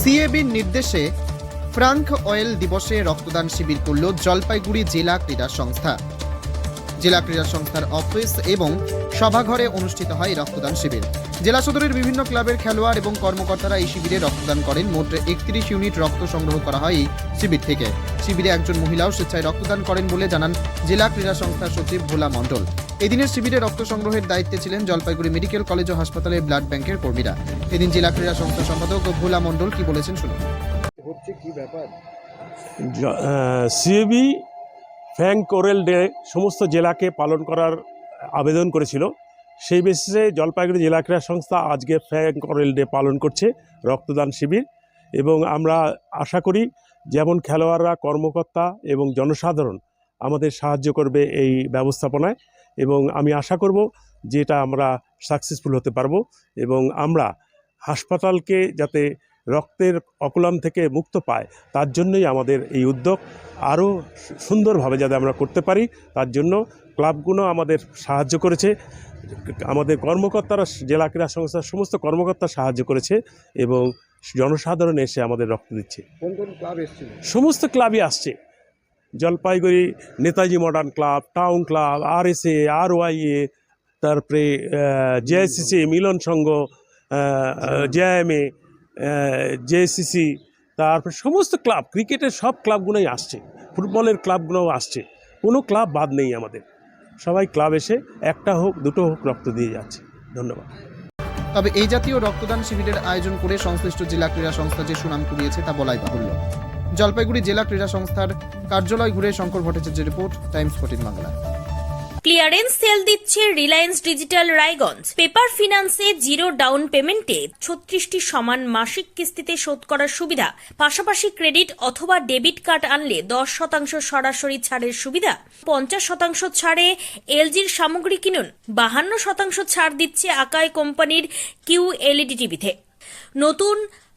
সিএবির নির্দেশে Frank oil দিবসে রক্তদান শিবির করল জলপাইগুড়ি জেলা ক্রীড়া সংস্থা। জেলা ক্রীড়া সংস্থার অফিস এবং সভাঘরে অনুষ্ঠিত হয় রক্তদান শিবির। জেলা সদরের বিভিন্ন ক্লাবের খেলোয়াড় এবং কর্মকর্তারা এই শিবিরে রক্তদান করেন। মোট একত্রিশ ইউনিট রক্ত সংগ্রহ করা হয় এই শিবির থেকে। শিবিরে একজন মহিলাও স্বেচ্ছায় রক্তদান করেন বলে জানান জেলা ক্রীড়া সংস্থার সচিব ভোলা মণ্ডল। এদিনের শিবিরে রক্ত সংগ্রহের দায়িত্বে ছিলেন জলপাইগুড়ি মেডিকেল কলেজ ও হাসপাতালের ব্লাড ব্যাংকের কর্মীরা। এদিন জেলা ক্রীড়া সংস্থার সম্পাদক ভোলা মণ্ডল কি বলেছেন শুনুন। হচ্ছে কি ব্যাপার? সিএবি ফ্যাং কোরেল ডে সমস্ত জেলাকে পালন করার আবেদন করেছিল। সেই বেসিসে জলপাইগুড়ি জেলা ক্রীড়া সংস্থা আজকে ফ্যাং কোরেল ডে পালন করছে রক্তদান শিবির এবং আমরা আশা করি যেমন খেলোয়াড়রা কর্মকর্তা এবং জনসাধারণ আমাদের সাহায্য করবে এই ব্যবস্থাপনায়। এবং আমি আশা করব যে এটা আমরা সাকসেসফুল হতে পারব এবং আমরা হাসপাতালকে যাতে রক্তের অকলান থেকে মুক্ত পায় তার জন্যই আমাদের এই উদ্যোগ আরও সুন্দরভাবে যাতে আমরা করতে পারি তার জন্য ক্লাবগুলো আমাদের সাহায্য করেছে আমাদের কর্মকর্তারা জেলা ক্রীড়া সংস্থার সমস্ত কর্মকর্তা সাহায্য করেছে এবং জনসাধারণ এসে আমাদের রক্ত দিচ্ছে। সমস্ত ক্লাবই আসছে। Jalpaiguri Netaji modern club, town club R S A R YA তারপরে জেআইসিসি মিলন সংঘ জেআইএমএ জেএসিসি তারপরে সমস্ত ক্লাব, ক্রিকেটের সব ক্লাবগুলোই আসছে, ফুটবলের ক্লাবগুলোও আসছে, কোনো ক্লাব বাদ নেই আমাদের। সবাই ক্লাব এসে একটা হোক, দুটো হোক, রক্ত দিয়ে যাচ্ছে। ধন্যবাদ। তবে এই জাতীয় রক্তদান শিবিরের আয়োজন করে সংশ্লিষ্ট জেলা ক্রীড়া সংস্থা যে সুনাম কুড়িয়েছে তা বলাই বাহুল্য। জলপাইগুড়ি জেলা ক্রীড়া সংস্থার কার্যালয় ঘুরে শঙ্কর ভট্টাচার্যের report, Times fourteen Bangla. Clearance sale দিচ্ছে রিলায়েন্স ডিজিটাল রায়গঞ্জ। পেপার ফিনান্সে জিরো ডাউন পেমেন্টে ছত্রিশটি সমান মাসিক কিস্তিতে শোধ করার সুবিধা। পাশাপাশি ক্রেডিট অথবা ডেবিট কার্ড আনলে দশ শতাংশ সরাসরি ছাড়ের সুবিধা। পঞ্চাশ শতাংশ ছাড়ে এলজির সামগ্রী কিনুন। বাহান্ন শতাংশ ছাড় দিচ্ছে আকাই কোম্পানির কিউ এলইডি টিভিতে। নতুন